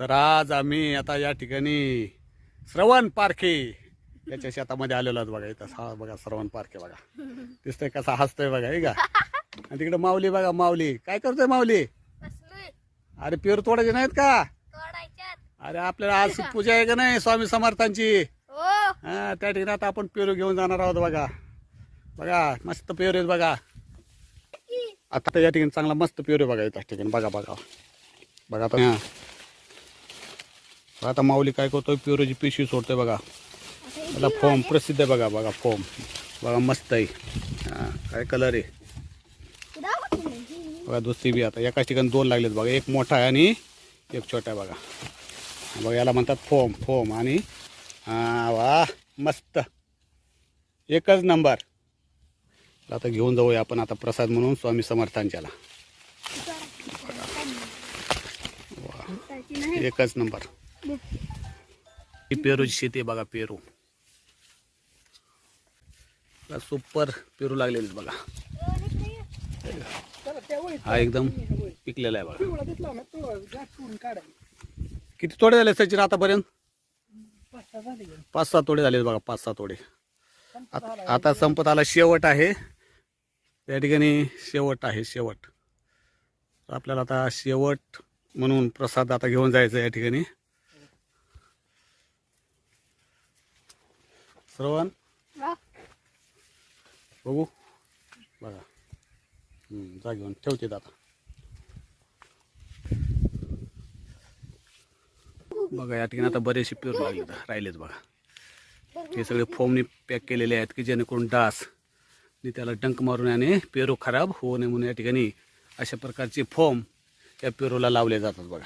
तर आज आम्ही आता या ठिकाणी श्रवण पारखे याच्या शेतामध्ये आलेलो आहोत बघा. इथं हा बघा श्रवण पारखे बघा. दिसतंय कसा हसतोय बघा हे का? आणि तिकडे माऊली बघा माऊली. काय करतोय माऊली? अरे पेरू तोडायचे नाहीत का? तोडायच्यात. अरे आपल्याला आज पूजा आहे का नाही स्वामी समर्थांची? हो. हा त्या ठिकाणी आता आपण पेरू घेऊन जाणार आहोत बघा. बघा मस्त पेरू आहेत बघा. आता तर या ठिकाणी चांगला मस्त पेरू आहे बघा त्या ठिकाणी. बघा बघा. बघा आता. आता माऊली काय करतोय प्युरोची पिशवी सोडतोय बघा. आता फॉर्म प्रसिद्ध आहे बघा बघा फॉर्म बघा मस्त आहे. काय कलर आहे? बघा दुसरी बी आता. एकाच ठिकाणी दोन लागलेत बघा. एक मोठा आहे आणि एक छोटा आहे बघा. बघा याला म्हणतात फोम फोम आणि वा मस्त. एकच नंबर आता घेऊन जाऊया आपण आता प्रसाद म्हणून स्वामी समर्थांच्याला. एकच नंबर ही पेरूची शेती आहे बघा पेरू. सुपर पेरू लागलेले बघा. हा एकदम पिकलेला आहे बघा. किती तोडे झाले सचिन आतापर्यंत? पाच सहा तोडे झाले बघा पाच सहा तोडे. आता संपत आला शेवट आहे. त्या ठिकाणी शेवट आहे शेवट. आपल्याला आता शेवट म्हणून प्रसाद आता घेऊन जायचं या ठिकाणी. श्रवण? बघू. बघा. जा घेऊन. ठेवते आता बघा या ठिकाणी आता बरेचसे पेरू लागले राहिलेत बघा. हे सगळे फोमनी पॅक केलेले आहेत की जेणेकरून डास आणि त्याला डंक मारून आणि पेरू खराब होऊ नये म्हणून या ठिकाणी अशा प्रकारचे फोम या पेरूला लावले जातात बघा.